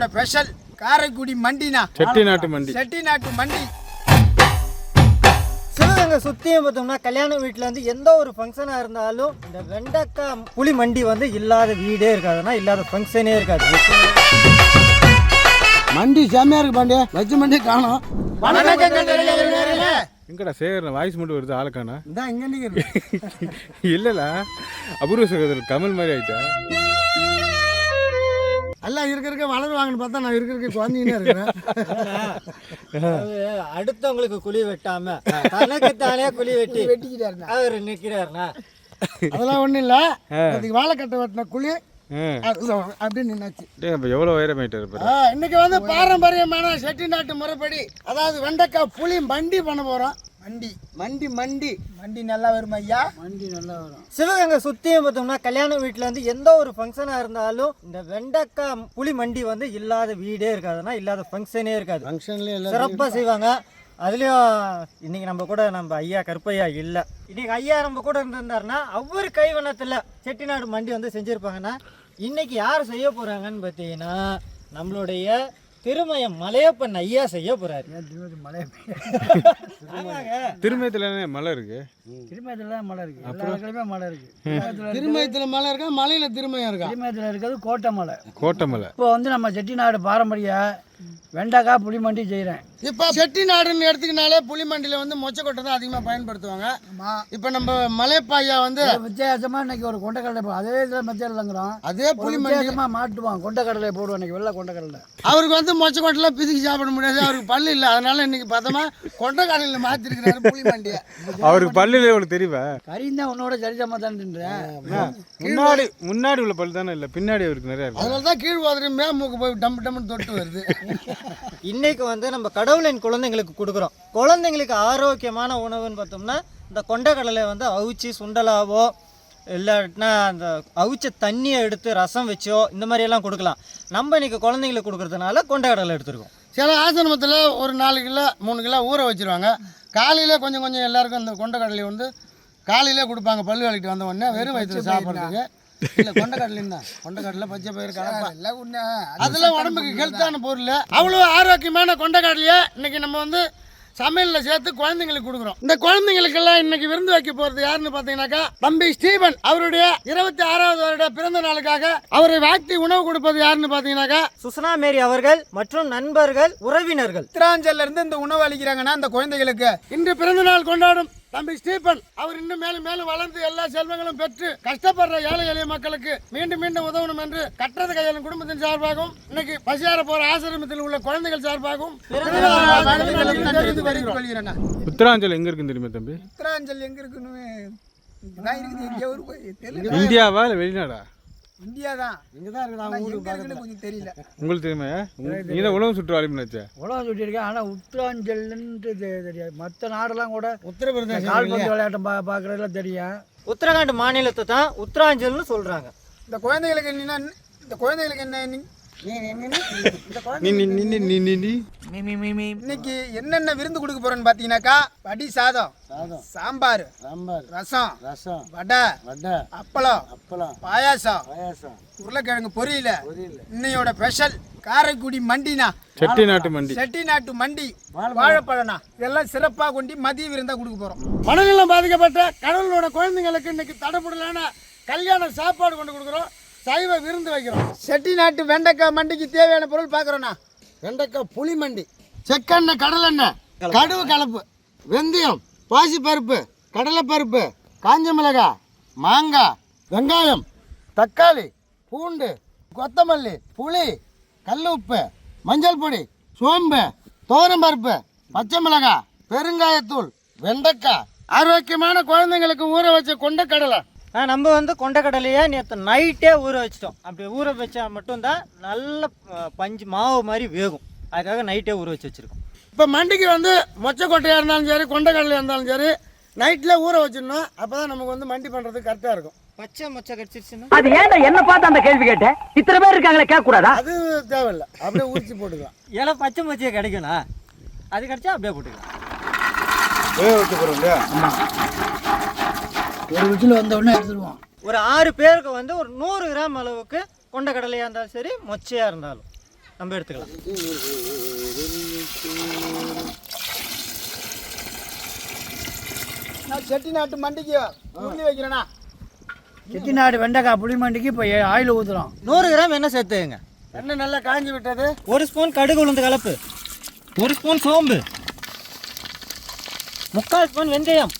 இன்னையோட ஸ்பெஷல் காரைக்குடி மண்டினா. செட்டி நாட்டு மண்டி. செட்டிநாட்டு மண்டி. சிவகங்கை சுற்றியும் பார்த்தோம்னா கல்யாண வீட்டில் வந்து எந்த ஒரு ஃபங்க்ஷனாக இருந்தாலும் இந்த வெண்டைக்காய் புளி மண்டி வந்து இல்லாத வீடே இருக்காதுன்னா இல்லாத ஃபங்க்ஷனே இருக்காது. மண்டி செம்மையா இருக்கு பாண்டிய? வச்ச மண்டி காணும். எங்கடா சேகர் வாய்ஸ் மட்டும் வருது ஆளுக்கானா? இதான் இங்க நிக்கிறது இல்லல அபூர்வ சகோதரர் கமல் மாதிரி ஆயிட்டா? எல்லாம் இருக்க இருக்க வளருவாங்கன்னு பார்த்தா நான் இருக்க இருக்க குழந்தைங்கன்னு இருக்கிறேன். அடுத்தவங்களுக்கு குழி வெட்டாம தனக்கு தானே குழி வெட்டி வெட்டிக்கிட்டாருண்ணா. அவர் நிற்கிறாருண்ணா அதெல்லாம் ஒண்ணும் இல்ல. அதுக்கு வாழைக்கட்டை வெட்டின குழி ஆ. அது அப்படியே நின்னாச்சு. டேய் அப்ப எவ்வளோ உயரமாயிட்டாரு பாரு. ஆ, இன்னைக்கு வந்து பாரம்பரியமான செட்டிநாட்டு முறைப்படி அதாவது வெண்டைக்காய் புளி மண்டி பண்ண போறோம். மண்டி. மண்டி மண்டி. மண்டி நல்லா வரும் ஐயா. மண்டி நல்லா வரும். சிவகங்கை சுற்றியும் பார்த்தோம்னா கல்யாண வீட்டில் வந்து எந்த ஒரு ஃபங்க்ஷனாக இருந்தாலும் இந்த வெண்டைக்காய் புளி மண்டி வந்து இல்லாத வீடே இருக்காதுன்னா இல்லாத ஃபங்க்ஷனே இருக்காது. ஃபங்க்ஷன்ல எல்லாம் சிறப்பாக செய்வாங்க. அதுலேயும் இன்னைக்கு நம்ம கூட நம்ம ஐயா கருப்பையா இல்லை. இன்னைக்கு ஐயா நம்ம கூட இருந்திருந்தாருன்னா அவர் கைவண்ணத்தில் செட்டிநாடு மண்டி வந்து செஞ்சுருப்பாங்கன்னா இன்னைக்கு யார் செய்ய போகிறாங்கன்னு பார்த்தீங்கன்னா நம்மளுடைய திருமயம் மலையப்பன் ஐயா செய்ய ஆமாங்க. திருமயத்துல மலை இருக்கு? திருமயத்தில் மலை இருக்கு? எல்லா இடத்துலையுமே மலை இருக்கு. திருமயத்தில் திருமயத்துல மலை இருக்கா? மலையில திருமயம் இருக்கா? திருமயத்தில் இருக்கிறது கோட்டை மலை. கோட்டை மலை. இப்போ வந்து நம்ம செட்டிநாடு பாரம்பரிய வெண்டைக்காய் புளிமண்டி செய்கிறேன் இப்போ செட்டிநாடுன்னு எடுத்துக்கினாலே புளிமண்டியில வந்து மொச்சக்கொட்டை தான் அதிகமாக பயன்படுத்துவாங்க. இப்போ நம்ம மலைப்பாயா வந்து வித்தியாசமாக இன்னைக்கு ஒரு கொண்டக்கடலை போ- அதே இதில் மெத்தேடுங்கிறோம் அதே புளிமண்டி வித்தியாசமாக மாட்டுவான் கொண்டக்கடலை போடுவோம் இன்னைக்கு வெள்ளை கொண்டக்கடலை. அவருக்கு வந்து மொச்சக்கொட்டையில் பிதுக்கி சாப்பிட முடியாது. அவருக்கு பல்லு இல்லை. அதனால இன்னைக்கு பார்த்தோமா கொண்டைக்காலையில் மாற்றிருக்கிறாரு புளிமண்டியை. அவருக்கு பல்லுல எவ்வளவு தெரியுமா கறியும் தான் உன்னோட சரிசமாக தான் முன்னாடி முன்னாடி உள்ள பல்லு தானே இல்லை? பின்னாடி அவருக்கு நிறைய இருக்கு. அதனால தான் கீழ் வாதிரி மேமூக்கு போய் டம் டம்னு தொட்டு வருது. இன்னைக்கு வந்து நம்ம கடவுளின் குழந்தைங்களுக்கு கொடுக்குறோம். குழந்தைங்களுக்கு ஆரோக்கியமான உணவுன்னு பார்த்தோம்னா இந்த கொண்டைக்கடலை வந்து அவிச்சு சுண்டலாவோ இல்லாட்டினா அந்த அவிச்ச தண்ணியை எடுத்து ரசம் வச்சோ இந்த மாதிரியெல்லாம் கொடுக்கலாம். நம்ம இன்னைக்கு குழந்தைங்களுக்கு கொடுக்கறதுனால கொண்டைக்கடலை எடுத்துருக்கோம். சில ஆசிரமத்தில் ஒரு நாலு கிலோ மூணு கிலோ ஊற வச்சிருவாங்க. காலையில் கொஞ்சம் கொஞ்சம் எல்லாருக்கும் அந்த கொண்டைக்கடலை வந்து காலையிலே கொடுப்பாங்க. பல்லு வலிக்கிட்டு வந்த உடனே வெறும் வயிற்றுல சாப்பிட்றதுக்கு. இல்லை கொண்டைக்கடலையும் தான். கொண்டைக்கடலை பச்சை பயிர் உன்ன அதெல்லாம் உடம்புக்கு ஹெல்த்தான பொருள் அவ்வளோ ஆரோக்கியமான கொண்டைக்கடலையை இன்னைக்கு நம்ம வந்து சமையலில் சேர்த்து குழந்தைங்களுக்கு கொடுக்குறோம். இந்த குழந்தைங்களுக்கெல்லாம் இன்னைக்கு விருந்து வைக்க போகிறது யாருன்னு பார்த்தீங்கன்னாக்கா தம்பி ஸ்டீபன் அவருடைய இருபத்தி ஆறாவது வருட பிறந்த நாளுக்காக அவரை வாழ்த்தி உணவு கொடுப்பது யாருன்னு பார்த்தீங்கன்னாக்கா சுசனா மேரி அவர்கள் மற்றும் நண்பர்கள் உறவினர்கள். உத்தராஞ்சல்ல இருந்து இந்த உணவு அளிக்கிறாங்கன்னா அந்த குழந்தைகளுக்கு. இன்று பிறந்த நாள் கொண்டாடும் தம்பி ஸ்டீபன் அவர் இன்னும் மேலும் மேலும் வளர்ந்து எல்லா செல்வங்களும் பெற்று கஷ்டப்படுற ஏழை எளிய மக்களுக்கு மீண்டும் மீண்டும் உதவணும் என்று கட்டது கையாளும் குடும்பத்தின் சார்பாகவும் இன்னைக்கு பசியார போற ஆசிரமத்தில் உள்ள குழந்தைகள் சார்பாகவும் உத்தராஞ்சல் எங்க இருக்குன்னு தெரியுமா தம்பி? உத்தராஞ்சல் எங்க இருக்குன்னு? இந்தியாவா இல்லை வெளிநாடா? இந்தியா தான். இங்கதான் இருக்குது ஆனா அவங்க ஊருக்கு இருக்குன்னு கொஞ்சம் தெரியல. உங்களுக்கு தெரியுமா? நீ தான் உணவு சுற்றுவாளின்னு உலகம் சுட்டியிருக்கேன் ஆனால் உத்தராஞ்சல்ன்ட்டு தெ- தெரியாது. மற்ற நாடெல்லாம் கூட இந்த உத்தரப்பிரதேசம் கால்பந்து விளையாட்டம் பா பார்க்குறதுல தெரியும். உத்தரகாண்ட் மாநிலத்தை தான் உத்தராஞ்சல்னு சொல்றாங்க. இந்த குழந்தைகளுக்கு என்னன்னா இந்த குழந்தைகளுக்கு என்ன இன்னைக்கு என்னென்ன விருந்து கொடுக்க போறோன்னு பார்த்தீங்கன்னாக்கா படி சாதம் சாதம் சாம்பார் சாம்பார் ரசம் ரசம் வடை வடை அப்பளம் அப்பளம் பாயாசம் பாயாசம். உருளைக்கிழங்கு பொரியல இன்னையோட ஸ்பெஷல் காரைக்குடி மண்டினா செட்டி நாட்டு மண்டி. செட்டிநாட்டு மண்டி வாழைப்பழனா இதெல்லாம் சிறப்பாக கொண்டு மதிய விருந்தா கொடுக்க போறோம். மனநலம் பாதிக்கப்பட்ட கடவுளோட குழந்தைங்களுக்கு இன்னைக்கு தடப்படலான கல்யாண சாப்பாடு கொண்டு கொடுக்குறோம். சைவ விருந்து வைக்கிறோம். செட்டிநாட்டு வெண்டைக்காய் மண்டிக்கு தேவையான பொருள் பார்க்குறோண்ணா வெண்டைக்காய் புளிமண்டி செக்கெண்ணெய் கடலெண்ணெய் கடுகு கலப்பு வெந்தயம் பாசிப்பருப்பு கடலைப்பருப்பு காஞ்ச மிளகாய் மாங்காய் வெங்காயம் தக்காளி பூண்டு கொத்தமல்லி புளி கல் உப்பு மஞ்சள் பொடி சோம்பு பருப்பு பச்சை மிளகாய் பெருங்காயத்தூள் வெண்டைக்காய். ஆரோக்கியமான குழந்தைங்களுக்கு ஊற வச்ச கொண்டக்கடலை ஆ, நம்ம வந்து கொண்டக்கடலையை நேற்று நைட்டே ஊற வச்சிட்டோம். அப்படி ஊற வச்சா மட்டும்தான் நல்ல பஞ்சு மாவு மாதிரி வேகும். அதுக்காக நைட்டே ஊற வச்சு வச்சுருக்கோம். இப்போ மண்டிக்கு வந்து மொச்சக்கொட்டையாக இருந்தாலும் சரி கொண்டைக்கடலையாக இருந்தாலும் சரி நைட்டில் ஊற வச்சிடணும். அப்போ தான் நமக்கு வந்து மண்டி பண்ணுறதுக்கு கரெக்டாக இருக்கும். பச்சை மொச்சை கடிச்சிருச்சுன்னா? அது ஏன்டா என்ன பார்த்து அந்த கேள்வி கேட்ட? இத்தனை பேர் இருக்காங்களே கேட்க கூடாதா அது தேவையில்லை. அப்படியே உரிச்சு போட்டுக்கலாம். இலை பச்சை மொச்சையை கிடைக்கும்ண்ணா அது கிடைச்சா அப்படியே போட்டுக்கலாம். வேக வைக்க போகிறோம் இல்லையா? ஒரு விசில் வந்த உடனே எடுத்துருவோம். ஒரு ஆறு பேருக்கு வந்து ஒரு நூறு கிராம் அளவுக்கு கொண்டக்கடலையாக இருந்தாலும் சரி மொச்சையாக இருந்தாலும். நம்ம எடுத்துக்கலாம். நான் செட்டிநாட்டு மண்டிக்கு உருளி வைக்கிறேண்ணா. செட்டிநாடு வெண்டைக்காய் புளிமண்டிக்கு இப்போ ஆயில் ஊற்றுறோம் நூறு கிராம் எண்ணெய் சேர்த்துங்க எண்ணெய் நல்லா காஞ்சி விட்டது. ஒரு ஸ்பூன் கடுகு உளுந்து கலப்பு. ஒரு ஸ்பூன் சோம்பு. முக்கால் ஸ்பூன் வெந்தயம்.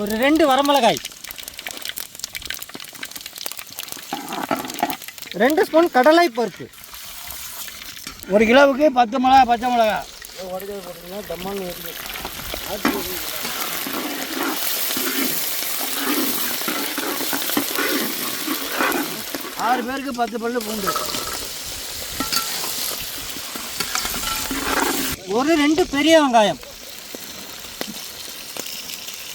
ஒரு ரெண்டு வரமிளகாய். ரெண்டு ஸ்பூன் கடலை பருப்பு. ஒரு கிலோவுக்கு பத்து மிளகா பச்சை மிளகா. ஆறு பேருக்கு பத்து பல்லு பூண்டு. ஒரு ரெண்டு பெரிய வெங்காயம்.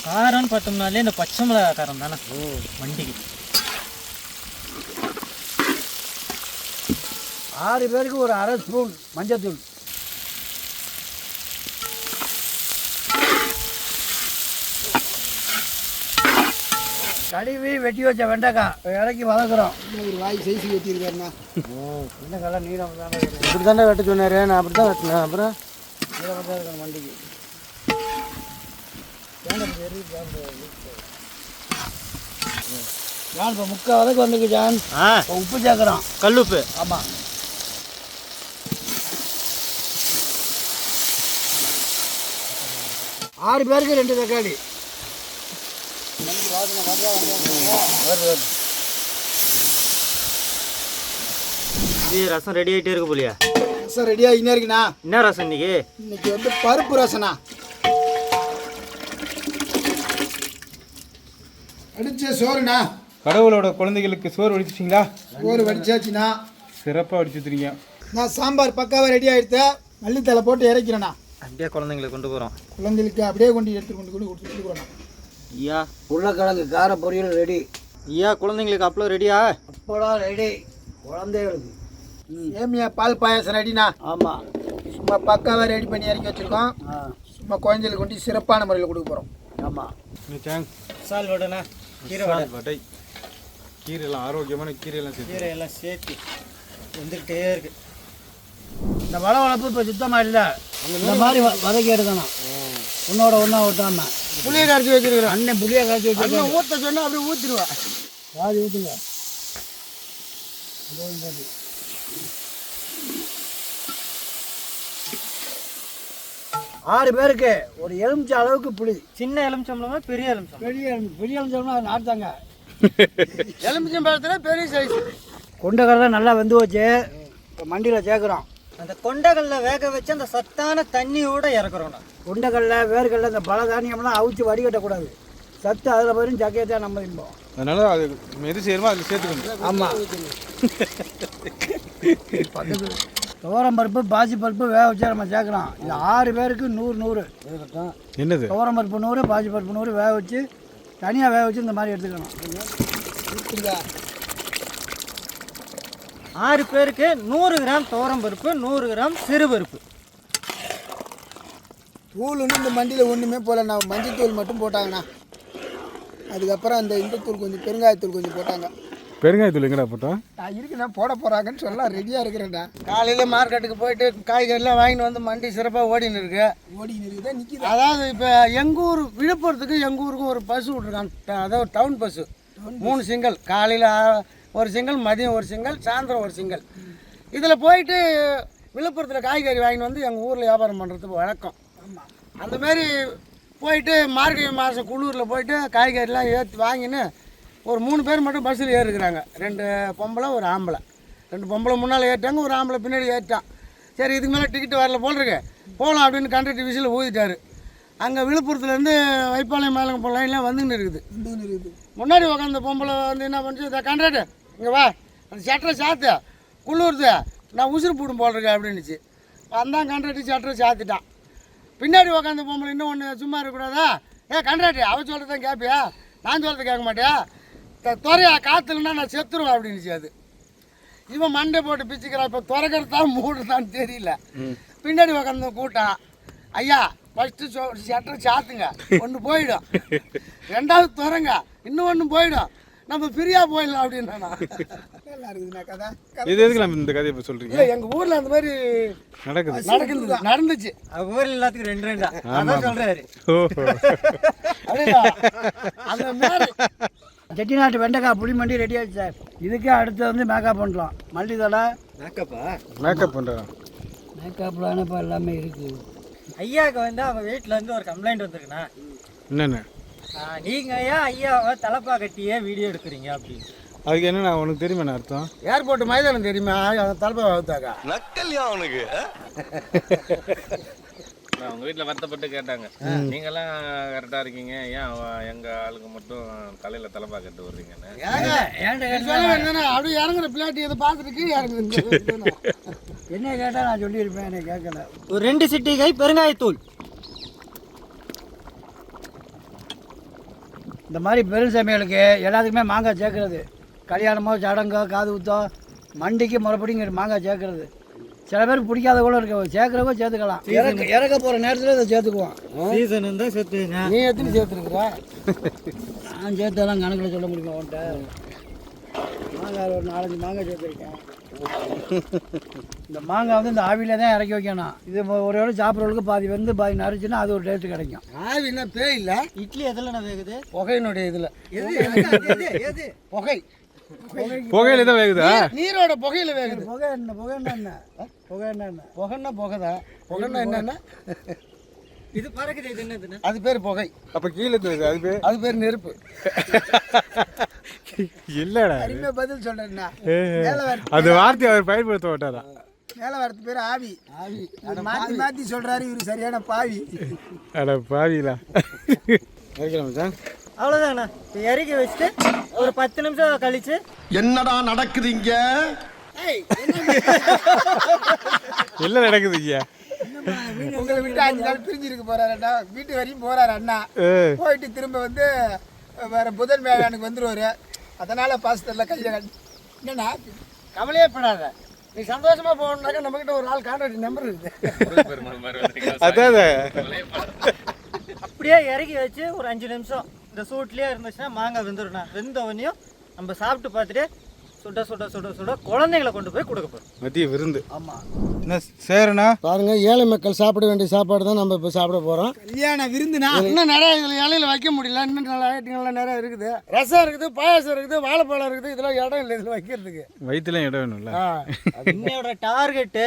காரம்னு பார்த்தோம்னாலே இந்த பச்சை மிளகாய் காரம் தானே? வண்டிக்கு. ஆறு பேருக்கு ஒரு அரை ஸ்பூன் மஞ்சத்தூள். கழுவி வெட்டி வச்ச வெண்டைக்காய் இறக்கி வதக்குறோம். ஒரு வாய் சைஸ் வெட்டியிருக்காருண்ணா. வெண்டைக்காய் நீளம் தானே இப்படி தானே வெட்ட சொன்னாரு நான் அப்படி தான் வெட்டினேன். அப்புறம்? நீளமாக தான் இருக்கணும் வண்டிக்கு. ஜான் இப்போ முக்கால் வதக்கு வந்துருக்கு ஜான் ஆ. இப்போ உப்பு சேர்க்குறோம் கல்லுப்பு. ஆமாம் ஆறு பேருக்கு ரெண்டு தக்காளி. இது ரசம் ரெடி ஆகிட்டே இருக்கு போலியா. ரசம் ரெடி ஆகினே இருக்குண்ணா என்ன ரசம் இன்னைக்கு? இன்னைக்கு வந்து பருப்பு ரசனா அடிச்ச சோறுண்ணா. கடவுளோட குழந்தைகளுக்கு சோறு வடிச்சிட்டிங்களா? சோறு வடிச்சாச்சுண்ணா. சிறப்பாக வடிச்சு வச்சுருக்கீங்க நான் சாம்பார் பக்காவாக ரெடி ஆகிடுத்து மல்லித்தலை போட்டு இறக்கிறேண்ணா. அப்படியே குழந்தைங்களுக்கு கொண்டு போகிறோம் குழந்தைகளுக்கு அப்படியே கொண்டு எடுத்து கொண்டு கொண்டு கொடுத்துருக்குறோண்ணா ஐயா உருளைக்கிழங்கு கார பொரியல் ரெடி ஐயா குழந்தைங்களுக்கு அப்பளோ ரெடியா அப்போலாம் ரெடி குழந்தைகளுக்கு. ஏமியா பால் பாயாசம் ரெடிண்ணா ஆமாம் சும்மா பக்காவாக ரெடி பண்ணி இறக்கி வச்சுருக்கோம். சும்மா குழந்தைகளுக்கு கொண்டு சிறப்பான முறையில் கொடுக்க போகிறோம் ஆமாம் சால் வடைண்ணா கீரை வடை. வடை. கீரையெல்லாம் ஆரோக்கியமான கீரையெல்லாம் சேர்த்து. கீரை எல்லாம் சேர்த்து வந்துக்கிட்டே இருக்கு. இந்த வள வளர்ப்பு இப்போ சுத்தமாக இல்லை. இந்த மாதிரி வதக்கி எடுக்கணும் உன்னோட ஒன்றா ஊற்றாம புளியை கரைச்சி வச்சிருக்கிறேன். அண்ணன் புளியை கரைச்சி வச்சு அண்ணன் ஊற்ற சொன்னா அப்படியே ஊற்றிடுவேன் பாதி ஊற்றுங்க ஆறு பேருக்கு ஒரு எலுமிச்சை அளவுக்கு புளி. சின்ன எலுமிச்சம்பளமா பெரிய எலுமிச்சம்பளம் பெரிய எலும்பு பெரிய எலுமிச்சம்னா அது நாட்டாங்க எலுமிச்சம்பழத்தில் பெரிய சைஸ் கொண்டக்கடலை நல்லா வெந்து வச்சு இப்போ மண்டியில் சேர்க்குறோம். அந்த கொண்டைகள்ல வேக வச்சு அந்த சத்தான தண்ணியோட இறக்குறோம் நான் கொண்டக்கடலை வேர்க்கடலை இந்த பல தானியம்லாம் அவிச்சு வடிகட்டக்கூடாது. சத்து அதில் போயிடும் சக்கையை தான் நம்ம திம்போம். அதனால அது எது செய்யணுமோ அதில் சேர்த்துக்கணும்? ஆமாம் துவரம் பருப்பு பாசி பருப்பு வேக வச்சு நம்ம சேர்க்குறோம் இது ஆறு பேருக்கு நூறு நூறு. என்னது? துவரம் பருப்பு நூறு பாசி பருப்பு நூறு வேக வச்சு தனியாக வேக வச்சு இந்த மாதிரி எடுத்துக்கணும் ஆறு பேருக்கு நூறு கிராம் துவரம் பருப்பு நூறு கிராம் சிறுபருப்பு தூள் இந்த மண்டியில் ஒன்றுமே போகலண்ணா மஞ்சள் தூள் மட்டும் போட்டாங்கண்ணா. அதுக்கப்புறம் அந்த இந்த தூள் கொஞ்சம் பெருங்காயத்தூள் கொஞ்சம் போட்டாங்க. பெருங்காயத்தூள் எங்கடா போட்டோம் நான் இருக்குண்ணா போட போகிறாங்கன்னு சொல்ல ரெடியாக இருக்கிறேன்டா. காலையில் மார்க்கெட்டுக்கு போயிட்டு காய்கறிலாம் வாங்கிட்டு வந்து மண்டி சிறப்பாக ஓடின்னு இருக்கு. ஓடின்னு இருக்குதா நிற்கிது அதாவது இப்போ எங்கள் ஊர் விழுப்புரத்துக்கு எங்கள் ஊருக்கும் ஒரு பஸ் விட்ருக்கான் ட- அதாவது டவுன் பஸ்ஸு மூணு சிங்கிள் காலையில் ஒரு சிங்கிள் மதியம் ஒரு சிங்கிள் சாயந்தரம் ஒரு சிங்கிள் இதில் போயிட்டு விழுப்புரத்தில் காய்கறி வாங்கிட்டு வந்து எங்கள் ஊரில் வியாபாரம் பண்ணுறதுக்கு வழக்கம். அந்த மாதிரி போயிட்டு மார்கழி மாதம் குளூரில் போயிட்டு காய்கறிலாம் ஏற்றி வாங்கின்னு ஒரு மூணு பேர் மட்டும் பஸ்ஸில் ஏறிக்கிறாங்க ரெண்டு பொம்பளை ஒரு ஆம்பளை. ரெண்டு பொம்பளை முன்னால் ஏறிட்டாங்க ஒரு ஆம்பளை பின்னாடி ஏறிட்டான். சரி இதுக்கு மேலே டிக்கெட் வரல போல் இருக்கு போகலாம் அப்படின்னு கண்டக்டர் விசில் ஊதிட்டாரு. அங்கே விழுப்புரத்துலேருந்து வைப்பாளையம் மேலே லைன்லாம் வந்துன்னு இருக்குது. இருக்குது. முன்னாடி உட்காந்த பொம்பளை வந்து என்ன பண்ணுச்சு? கண்ட்ராக்டர் இங்கே வா. அந்த சட்டரை சாத்து. குளிருது. நான் உசுறு போடும் போல் இருக்கேன் அப்படின்னுச்சு. வந்தான் கண்ட்ராக்டர் சட்டரை சாத்திட்டான். பின்னாடி உட்காந்த பொம்பளை இன்னும் ஒன்று சும்மா இருக்கக்கூடாதா? ஏ கண்ட்ராக்டர் அவ சொல்கிறத கேட்பியா நான் சொல்கிறத கேட்க மாட்டியா? த- துறையா காத்துலன்னா நான் செத்துருவேன் அப்படின்னுச்சு அது. இவன் மண்டை போட்டு பிச்சுக்கிறான். இப்போ திறக்கிறதா மூடுறதான்னு தெரியல. பின்னாடி உட்காந்து கூட்டம் ஐயா ஃபஸ்ட்டு சொ சட்டரை சாத்துங்க. ஒன்று போயிடும். ரெண்டாவது திறங்க. இன்னும் ஒன்று போயிடும். நம்ம ஃப்ரீயாக போயிடலாம் அப்படின்னா நல்லா இருக்குதுண்ணா கதை. இது எதுக்கு நம்ம இந்த கதையை இப்போ சொல்கிறீங்க இல்லை எங்கள் ஊரில் அந்த மாதிரி நடக்குது. நடக்குது. நடந்துச்சு. ஊரில் எல்லாத்துக்கும் ரெண்டு ரெண்டா. அதான் அப்படியா அந்த மேலே செட்டிநாட்டு வெண்டைக்காய் புளி மண்டி ரெடி ஆயிடுச்சு சார். இதுக்கு அடுத்து வந்து மேக்கப் பண்ணலாம். மல்லி தலை மேக்கப்பா மேக்கப் பண்ணுறேன் மேக்கப்லாம் இப்போ எல்லாமே இருக்குது ஐயாவுக்கு வந்து அவங்க வீட்டில் இருந்து ஒரு கம்ப்ளைண்ட் வந்திருக்குண்ணா. என்னென்ன? ஆ, நீங்க ஏன் ஐயாவை தலைப்பா கட்டியே வீடியோ எடுக்கிறீங்க அப்படின்னு. அதுக்கு என்ன உனக்கு தெரியுமா அர்த்தம்? ஏர்போர்ட் மைதானம் தெரியுமா? தலைப்பை வகுத்தாக்கா? அவங்க வீட்டில் வருத்தப்பட்டு கேட்டாங்க. நீங்கெல்லாம் கரெக்டாக இருக்கீங்க. ஏன் அவ- எங்க ஆளுங்க மட்டும் தலையில தலைப்பா கட்டு? என்னன்னா அப்படியே இறங்குற பிளாட்டி இதை இறங்குது என்ன கேட்டால் நான் சொல்லியிருப்பேன் என்னை கேட்கல. ஒரு ரெண்டு சிட்டிகை பெருங்காயத்தூள். இந்த மாதிரி பெரும் சமையலுக்கு எல்லாத்துக்குமே மாங்காய் சேர்க்கறது. கல்யாணமோ சடங்கோ காது குத்தோ மண்டிக்கு முறைப்படிங்க மாங்காய் சேர்க்கறது. சில பேருக்கு பிடிக்காத கூட இருக்கு சேர்க்குறவங்க சேர்த்துக்கலாம். இறக்க இறக்க போகிற நேரத்தில் இதை சேர்த்துக்குவோம். சீசன் இருந்தால் செத்துங்க நீ எத்தனை சேர்த்துருக்குற? நான் சேர்த்தெல்லாம் கணக்கில் சொல்ல முடியுமா உன்ட்ட மாங்காய் ஒரு நாலஞ்சு மாங்காய் சேர்த்துருக்கேன். இந்த மாங்காய் வந்து இந்த ஆவியில தான் இறக்கி வைக்கணும். இது ஒரு வேளை சாப்பிட்றவங்களுக்கு பாதி வந்து பாதி நரைச்சுன்னா அது ஒரு டேஸ்ட் கிடைக்கும். ஆவின்னா பேய் இல்லை இட்லி எதில் நான் வேகுது? புகையினுடைய இதில். புகை. புகையில தான் வேகுதா? நீரோட புகையில வேகுது. புகை என்ன புகை என்ன என்ன புகை என்ன என்ன புகைன்னா புகைதான் புகைன்னா என்னன்னா? இது பறக்குது இது என்னதுன்னு? அது பேர் புகை. அப்போ கீழே தெரியுது அது பேர்? அது பேர் நெருப்பு. இல்லைடா அருமையாக பதில் சொல்கிறேண்ணா ஏ, அந்த வார்த்தையை அவர் பயன்படுத்த மாட்டாரா? மேலே வரது பேர் ஆவி. ஆவி. மாற்றி மாற்றி சொல்கிறாரு இவர் சரியான பாவி. அட பாவிலா வைக்கலாம் மச்சான் அவ்வளோதாங்கண்ணா இப்போ இறக்கி வச்சுட்டு ஒரு பத்து நிமிஷம் கழிச்சு என்னடா நடக்குது இங்க? இல்லை நடக்குது ஐயா உங்களை விட்டு அஞ்சு நாள் பிரிஞ்சிருக்க போறாரு அண்ணா வீட்டு வரையும் போறாரு அண்ணா. போயிட்டு திரும்ப வந்து வேற புதன் வேளாணுக்கு வந்துருவாரு. அதனால பாஸ்டர்ல கையில கட்டி- என்னண்ணா? கவலையே படாத. நீ சந்தோஷமா போகணுன்னாக்கா நம்ம கிட்ட ஒரு ஆள் கான்டாக்ட் நம்பர் இருக்குது அதான் அப்படியே இறக்கி வச்சு ஒரு அஞ்சு நிமிஷம் இந்த சூட்லேயே இருந்துச்சுன்னா மாங்காய் வெந்துடும்ண்ணா வெந்தவனையும் நம்ம சாப்பிட்டு பார்த்துட்டு சுட சுட சுட சுட குழந்தைங்களை கொண்டு போய் கொடுக்க போகிறோம் மதிய விருந்து. ஆமாம் என்ன சேரண்ணா? பாருங்க ஏழை மக்கள் சாப்பிட வேண்டிய சாப்பாடு தான் நம்ம இப்போ சாப்பிட போகிறோம் கல்யாண விருந்துனா இன்னும் நிறைய இதில் இலையில வைக்க முடியல. இன்னும் நல்ல ஐட்டங்கள்லாம் நிறைய இருக்குது. ரசம் இருக்குது பாயாசம் இருக்குது வாழைப்பழம் இருக்குது. இதெல்லாம் இடம் இல்லை இதில் வைக்கிறதுக்கு. வயிற்றுலாம் இடம் வேணும்ல. இன்னையோட டார்கெட்டு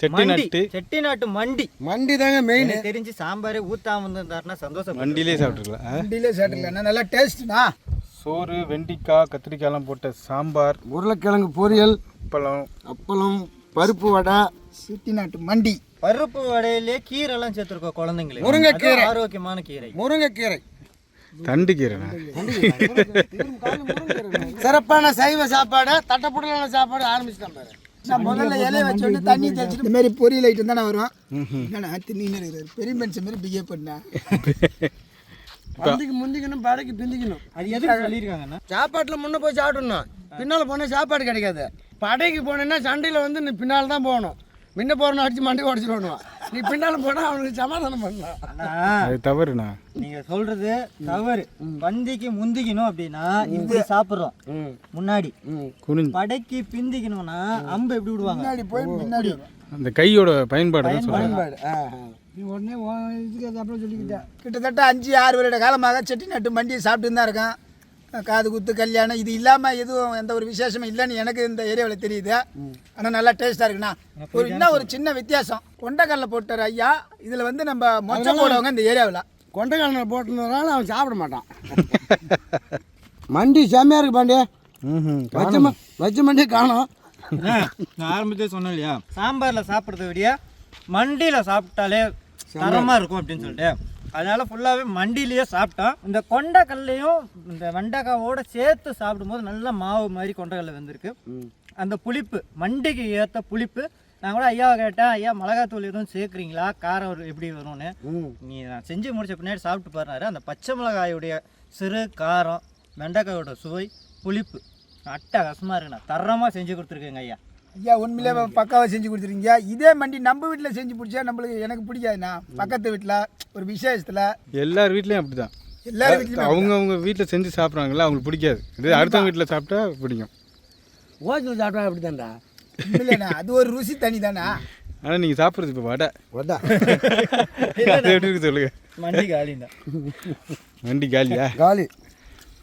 செட்டி மண்டி. நட்டு. செட்டிநாட்டு மண்டி. மண்டி தாங்க மெயின் தெரிஞ்சு சாம்பாரே ஊத்தாம இருந்திருந்தாருன்னா சந்தோஷம் வண்டியிலே சாப்பிட்டுருக்கலாம் ஆ? வண்டியிலே சாப்பிட்டுக்கலாம். நல்லா டேஸ்ட்னா சோறு வெண்டிக்காய் கத்திரிக்காய்லாம் போட்ட சாம்பார் உருளைக்கிழங்கு பொரியல் பழம் அப்பளம் பருப்பு வடை சிட்டி நாட்டு மண்டி. பருப்பு வடையிலே கீரை எல்லாம் சேர்த்துருக்கோம் குழந்தைங்களுக்கு முருங்கைக்கீரை. ஆரோக்கியமான கீரை. முருங்கைக்கீரை. தண்டு கீரைண்ணா சிறப்பான சைவ சாப்பாடு தட்டப்புடலான சாப்பாடு ஆரம்பிச்சிட்டேன் பாரு. நான் முதல்ல இலைய வச்சோட்டு தண்ணி தெளிச்சுட்டு இந்த மாதிரி பொரியல் ஐட்டம் தானே வரும்? என்னண்ணா தின்னு பெரிய மனுஷன் மாதிரி பிஹேவ் பண்ணா? பந்திக்கு முந்திக்கணும் படைக்கு பிந்திக்கணும். அது எதுக்கு சொல்லியிருக்காங்கன்னா? சாப்பாட்டில் முன்னே போய் சாப்பிடணும். பின்னால் போனால் சாப்பாடு கிடைக்காது. படைக்கு போனேன்னா சண்டையில் வந்து நீ பின்னால் தான் போகணும். முன்ன போகிறணும் அடிச்சு மண்டை உடச்சிடுவானுவான் நீ பின்னால் போனால் அவனுக்கு சமாதானம் பண்ணலாம். அண்ணா அது தவறுண்ணா. நீங்க சொல்றது தவறு. பந்திக்கு முந்திக்கணும் அப்படின்னா இப்படி சாப்பிடுறோம். முன்னாடி. குனிஞ்சு. படைக்கு பிந்திக்கணும்னா அம்பு எப்படி விடுவாங்க? முன்னாடி போய் முன்னாடி. அந்த கையோட பயன்பாடு சொல்லுவாங்க நீ உடனே இதுக்கு அப்புறம் சொல்லிக்கிட்டேன் கிட்டத்தட்ட அஞ்சு ஆறு வருட காலமாக செட்டி நாட்டு மண்டியை சாப்பிட்டு தான் இருக்கேன். காது குத்து கல்யாணம் இது இல்லாமல் எதுவும் எந்த ஒரு விசேஷமும் இல்லைன்னு எனக்கு இந்த ஏரியாவில் தெரியுது. ஆனால் நல்லா டேஸ்ட்டாக இருக்குண்ணா. ஒரு இன்னும் ஒரு சின்ன வித்தியாசம். கொண்டைக்கடலை போட்டார் ஐயா. இதில் வந்து நம்ம மொச்சம் போடுவாங்க இந்த ஏரியாவில். கொண்டைக்காலனில் போட்டுனதுனால அவன் சாப்பிட மாட்டான். மண்டி செம்மையாக இருக்கு பாண்டிய. வச்ச வச்ச மண்டியை காணும். நான் ஆரம்பத்தே சொன்னேன் இல்லையா? சாம்பார்ல சாப்பிட்றத விட மண்டியில சாப்பிட்டாலே தரமா இருக்கும் அப்படின்னு சொல்லிட்டு. அதனால ஃபுல்லாகவே மண்டியிலேயே சாப்பிட்டோம். இந்த கொண்டைக்கல்லையும் இந்த வெண்டைக்காவோட சேர்த்து சாப்பிடும்போது நல்ல மாவு மாதிரி கொண்டைக்கல்ல வந்திருக்கு. அந்த புளிப்பு மண்டிக்கு ஏற்ற புளிப்பு. நான் கூட ஐயாவை கேட்டேன் ஐயா மிளகாத்தூள் எதுவும் சேர்க்குறீங்களா? காரம் எப்படி வரும்னு? நீ நான் செஞ்சு முடிச்ச பின்னாடி சாப்பிட்டு பாருனாரு அந்த பச்சை மிளகாயுடைய சிறு காரம் வெண்டைக்காயோட சுவை புளிப்பு. அட்டகாசமாக இருக்குண்ணா தரமாக செஞ்சு கொடுத்துருக்கேங்க ஐயா. ஐயா உண்மையிலே பக்காவாக செஞ்சு கொடுத்துருக்கீங்க. இதே மண்டி நம்ம வீட்டில் செஞ்சு பிடிச்சா நம்மளுக்கு எனக்கு பிடிக்காதுண்ணா. பக்கத்து வீட்டில் ஒரு விசேஷத்தில். எல்லார் வீட்லேயும் அப்படிதான். எல்லாரும் வீட்லையுமே அவங்க அவங்க வீட்டில் செஞ்சு சாப்பிட்றாங்களா அவங்களுக்கு பிடிக்காது. இது அடுத்தவங்க வீட்டில் சாப்பிட்டா பிடிக்கும். ஹோட்டலில் சாப்பிட்டா அப்படி தான்டா இல்லைண்ணா அது ஒரு ருசி தனி தானா ஆனால் நீங்கள் சாப்பிட்றது இப்போ வடை. எப்படி இருக்கு சொல்லுங்க. மண்டி காலிண்டா வண்டி காலியா? காலி.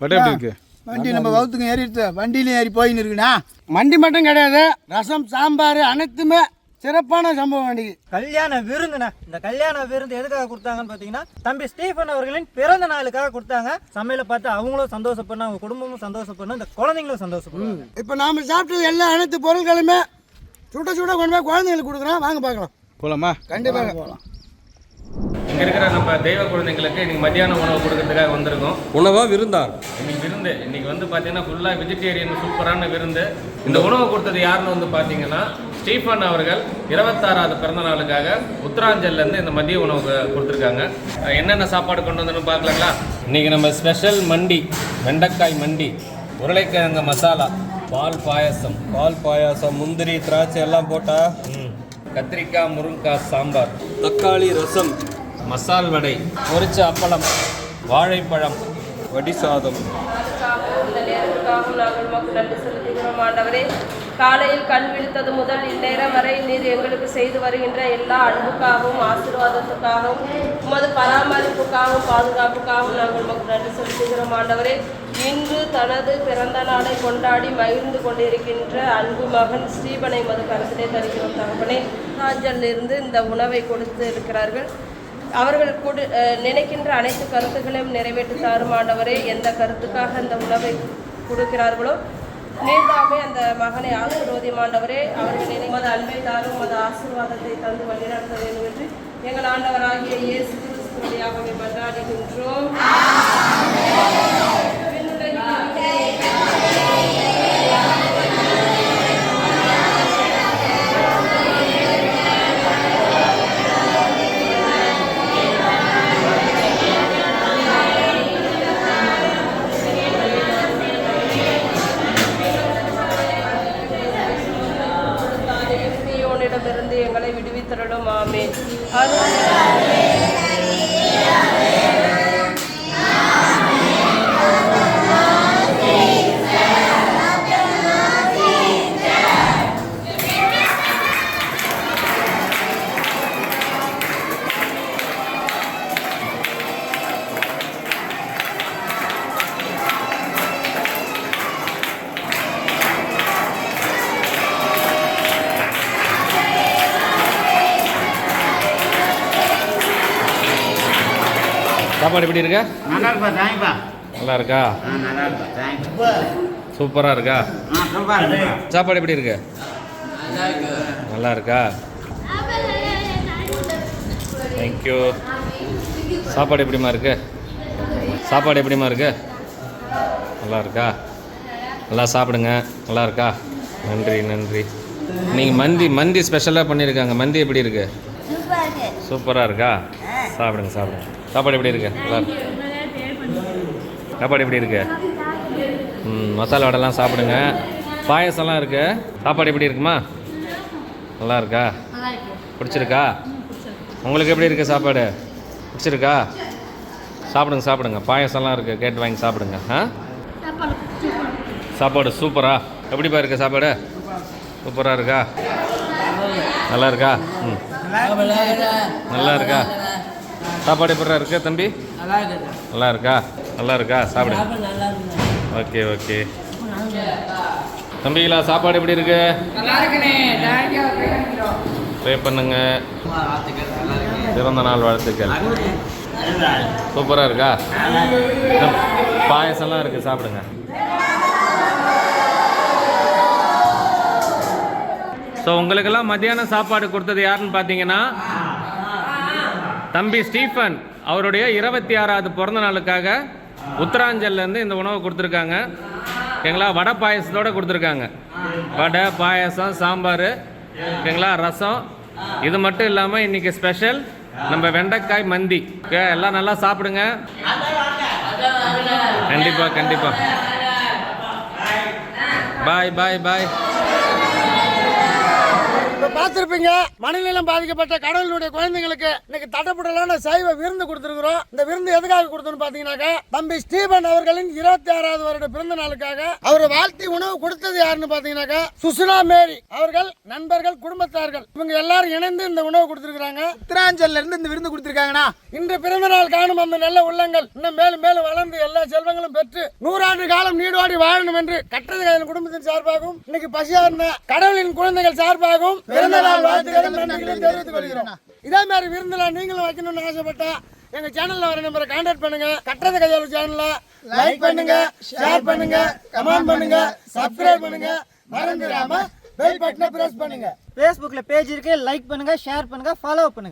வடை எப்படி இருக்கு? வண்டி நம்ம வகுத்துக்கும் ஏறிட்டு வண்டியிலையும் ஏறி போயின்னு இருக்குண்ணா. மண்டி மட்டும் கிடையாது. ரசம் சாம்பார் அனைத்துமே சிறப்பான சம்பவம் வண்டிக்கு கல்யாண விருந்துண்ணே. இந்த கல்யாண விருந்து எதுக்காக கொடுத்தாங்கன்னு பார்த்தீங்கன்னா தம்பி ஸ்டீஃபன் அவர்களின் பிறந்த நாளுக்காக கொடுத்தாங்க. சமையலை பார்த்து அவங்களும் சந்தோஷப்படணும் அவங்க குடும்பமும் சந்தோஷப்படணும் இந்த குழந்தைங்களும் சந்தோஷப்படணும். இப்போ நாம் சாப்பிட்டது எல்லா அனைத்து பொருட்களுமே சுட சுட கொண்டு போய் குழந்தைங்களுக்கு கொடுக்குறோம். வாங்க பார்க்கலாம். போகலாமா கண்டிப்பாக போகலாம் இங்க இருக்கிற நம்ம தெய்வ குழந்தைங்களுக்கு இன்னைக்கு மத்தியான உணவு கொடுக்கறதுக்காக வந்திருக்கோம். உணவா விருந்தா? இன்னைக்கு விருந்து. இன்னைக்கு வந்து பார்த்தீங்கன்னா ஃபுல்லாக வெஜிடேரியன் சூப்பரான விருந்து. இந்த உணவு கொடுத்தது யாருன்னு வந்து பார்த்தீங்கன்னா ஸ்டீஃபன் அவர்கள் இருபத்தாறாவது பிறந்த நாளுக்காக உத்தராஞ்சல்ல இருந்து இந்த மதிய உணவு கொடுத்துருக்காங்க. என்னென்ன சாப்பாடு கொண்டு வந்தோன்னு பார்க்கலாங்களா? இன்னைக்கு நம்ம ஸ்பெஷல் மண்டி வெண்டைக்காய் மண்டி உருளைக்கிழங்கு மசாலா பால் பாயசம். பால் பாயாசம் முந்திரி திராட்சை எல்லாம் போட்டா? ம், கத்திரிக்காய் முருங்கைக்காய் சாம்பார். தக்காளி ரசம். மசால் வடை பொரிச்ச அப்பளம் வாழைப்பழம் வடி சாதம் இந்த ஆண்டவரே காலையில் கண் விழித்தது முதல் இந்நேரம் வரை நீர் எங்களுக்கு செய்து வருகின்ற எல்லா அன்புக்காகவும் ஆசீர்வாதத்துக்காகவும் உமது பராமரிப்புக்காகவும் பாதுகாப்புக்காகவும் நாங்கள் உமக்கு நன்றி செலுத்துகிறோம் ஆண்டவரே இன்று தனது பிறந்த நாளை கொண்டாடி மகிழ்ந்து கொண்டிருக்கின்ற அன்பு மகன் ஸ்ரீபனை மது கருத்திலே தருகிறோம் தகவனே இருந்து இந்த உணவை கொடுத்து இருக்கிறார்கள். அவர்கள் கூட நினைக்கின்ற அனைத்து கருத்துக்களையும் நிறைவேற்றி தாரும் எந்த கருத்துக்காக அந்த உணவை கொடுக்கிறார்களோ நீர்தாமே அந்த மகனை ஆசீர்வதியும் ஆண்டவரே. அவர்கள் நினைமது அன்பை தாரும் மத ஆசீர்வாதத்தை தந்து வழிநடத்த வேண்டும் என்று எங்கள் ஆண்டவராகிய இயேசு கிறிஸ்துவையாகவே மன்றாடுகின்றோம். சாப்பாடு எப்படி இருக்கா? நல்லா இருக்கா? சூப்பராக இருக்கா சாப்பாடு எப்படி இருக்கு? நல்லா இருக்கா தேங்க்யூ சாப்பாடு எப்படிம்மா இருக்கு? சாப்பாடு எப்படிம்மா இருக்கு? நல்லா இருக்கா நல்லா சாப்பிடுங்க. நல்லா இருக்கா நன்றி நன்றி. நீங்கள் மந்தி மந்தி ஸ்பெஷலாக பண்ணியிருக்காங்க. மந்தி எப்படி இருக்கு? சூப்பராக இருக்கா. சாப்பிடுங்க சாப்பிடுங்க. சாப்பாடு எப்படி இருக்கு? நல்லா சாப்பாடு எப்படி இருக்கு? ம் மசாலா வடைலாம் சாப்பிடுங்க. பாயசம்லாம் இருக்கு. சாப்பாடு எப்படி இருக்குமா? நல்லா இருக்கா? பிடிச்சிருக்கா? உங்களுக்கு எப்படி இருக்கு சாப்பாடு? பிடிச்சிருக்கா? சாப்பிடுங்க சாப்பிடுங்க. பாயசம்லாம் இருக்குது கேட்டு வாங்கி சாப்பிடுங்க. ஆ? சாப்பாடு சூப்பரா. எப்படிப்பா இருக்கு சாப்பாடு? சூப்பராக இருக்கா? நல்லா இருக்கா? ம். நல்லா இருக்கா? சாப்பாடு எப்படா இருக்கு தம்பி? நல்லா இருக்கா நல்லா இருக்கா சாப்பிடுங்க ஓகே ஓகே. தம்பிகளா சாப்பாடு எப்படி இருக்கு? ப்ரே பண்ணுங்க. பிறந்த நாள் வாழ்த்துக்கள். சூப்பராக இருக்கா? பாயசம்லாம் இருக்கு சாப்பிடுங்க. ஸோ உங்களுக்கெல்லாம் மத்தியானம் சாப்பாடு கொடுத்தது யாருன்னு பார்த்தீங்கன்னா தம்பி ஸ்டீஃபன் அவருடைய இருபத்தி ஆறாவது பிறந்த நாளுக்காக உத்தராஞ்சல்லேருந்து இந்த உணவை கொடுத்துருக்காங்க. ஓகேங்களா வடை பாயசத்தோட கொடுத்துருக்காங்க. வடை பாயசம் சாம்பார் ஓகேங்களா ரசம். இது மட்டும் இல்லாமல் இன்னைக்கு ஸ்பெஷல் நம்ம வெண்டைக்காய் மந்தி. ஓகே எல்லாம் நல்லா சாப்பிடுங்க. கண்டிப்பாக கண்டிப்பாக பாய் பாய் பாய். பார்த்திருப்பீங்க. மனநிலம் பாதிக்கப்பட்ட கடவுளுடைய குழந்தைங்களுக்கு இன்னைக்கு தட்டப்படலான சைவ விருந்து கொடுத்துருக்கிறோம். இந்த விருந்து எதுக்காக கொடுத்தோம்னு பாத்தீங்கன்னாக்கா தம்பி ஸ்டீபன் அவர்களின் இருபத்தி ஆறாவது வருட பிறந்த நாளுக்காக அவரை வாழ்த்தி உணவு கொடுத்தது யாருன்னு பாத்தீங்கன்னாக்கா சுசுலா மேரி அவர்கள் நண்பர்கள் குடும்பத்தார்கள். இவங்க எல்லாரும் இணைந்து இந்த உணவு கொடுத்துருக்காங்க உத்தராஞ்சல்ல இருந்து இந்த விருந்து கொடுத்துருக்காங்கண்ணா. இன்று பிறந்த நாள் காணும் அந்த நல்ல உள்ளங்கள் இன்னும் மேலும் மேலும் வளர்ந்து எல்லா செல்வங்களும் பெற்று நூறாண்டு காலம் நீடோடி வாழணும் என்று கட்டது குடும்பத்தின் சார்பாகவும் இன்னைக்கு பசியார்ந்த கடவுளின் குழந்தைகள் சார்பாகவும் பிறந்த நாள் வாழ்த்துக்களும் நன்றிகளையும் தெரிவித்துக் கொள்கிறோம். இதே மாதிரி விருந்துல நீங்களும் வைக்கணும்னு ஆசைப்பட்டா எங்க சேனல்ல வர நம்பரை கான்டாக்ட் பண்ணுங்க. கட்டது கையாளு சேனல்ல லைக் பண்ணுங்க ஷேர் பண்ணுங்க கமெண்ட் பண்ணுங்க சப்ஸ்கிரைப் பண்ணுங்க. மறந்துடாம பெல் பட்டனை பிரஸ் பண்ணுங்க. ஃபேஸ்புக்கில் பேஜ் இருக்கு லைக் பண்ணுங்க ஷேர் பண்ணுங்க ஃபாலோ பண்ணுங்க.